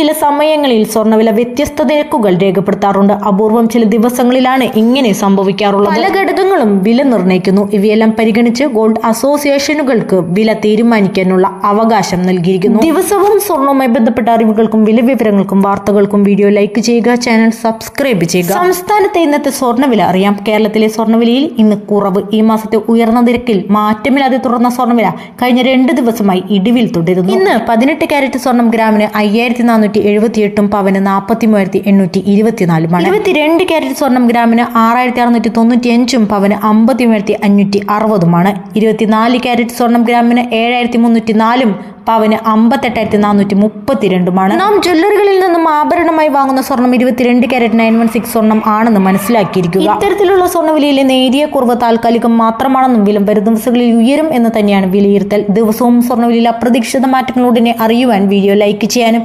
ചില സമയങ്ങളിൽ സ്വർണവില വ്യത്യസ്ത നിരക്കുകൾ രേഖപ്പെടുത്താറുണ്ട്. അപൂർവം ചില ദിവസങ്ങളിലാണ് ഇങ്ങനെ സംഭവിക്കാറുള്ളത്. പല ഘടകങ്ങളും വില നിർണയിക്കുന്നു. ഇവയെല്ലാം പരിഗണിച്ച് ഗോൾഡ് അസോസിയേഷനുകൾക്ക് വില തീരുമാനിക്കാനുള്ള അവകാശം നൽകിയിരിക്കുന്നു. ദിവസവും സ്വർണവുമായി ബന്ധപ്പെട്ട അറിവുകൾക്കും വില വിവരങ്ങൾക്കും വാർത്തകൾക്കും വീഡിയോ ലൈക്ക് ചെയ്യുക ചാനൽ സബ്സ്ക്രൈബ് ചെയ്യുക. സംസ്ഥാനത്തെ ഇന്നത്തെ സ്വർണവില അറിയാം. കേരളത്തിലെ സ്വർണവിലയിൽ ഇന്ന് കുറവ്. ഈ മാസത്തെ ഉയർന്ന നിരക്കിൽ മാറ്റമില്ലാതെ തുടർന്ന സ്വർണവില കഴിഞ്ഞ രണ്ട് ദിവസമായി ഇടിവിൽ തുടരുന്നു. ഇന്ന് പതിനെട്ട് ക്യാരറ്റ് സ്വർണം ഗ്രാമിന് അയ്യായിരത്തി നാനൂറ്റി എഴുപത്തി എട്ടും പവന് നാൽപ്പത്തി മൂവായിരത്തി എണ്ണൂറ്റി ഇരുപത്തിനാലുമാണ് ഇരുപത്തിരണ്ട് ക്യാരറ്റ് സ്വർണം ഗ്രാമിന് ആറായിരത്തി അറുന്നൂറ്റി തൊണ്ണൂറ്റി അഞ്ചും പവന് അമ്പത്തി മൂവായിരത്തി അഞ്ഞൂറ്റി അറുപതുമാണ്. ഇരുപത്തിനാല് ക്യാരറ്റ് സ്വർണം ഗ്രാമിന് ഏഴായിരത്തി മുന്നൂറ്റി നാലും പവന് അമ്പത്തെട്ടായിരത്തി നാനൂറ്റി മുപ്പത്തിരണ്ടുമാണ്. നാം ജ്വല്ലറികളിൽ നിന്നും ആഭരണമായി വാങ്ങുന്ന സ്വർണം ഇരുപത്തിരണ്ട് കാരറ്റ് നയൻ വൺ സിക്സ് സ്വർണം ആണെന്ന് മനസ്സിലാക്കിയിരിക്കുക. ഇത്തരത്തിലുള്ള സ്വർണവിലയിലെ നേരിയ കുറവ് താൽക്കാലികം മാത്രമാണെന്നും വില വരും ദിവസങ്ങളിൽ ഉയരും എന്ന് തന്നെയാണ് വിലയിരുത്തൽ. ദിവസവും സ്വർണവിലയിൽ അപ്രതീക്ഷിത മാറ്റങ്ങളുടനെ അറിയുവാൻ വീഡിയോ ലൈക്ക് ചെയ്യാനും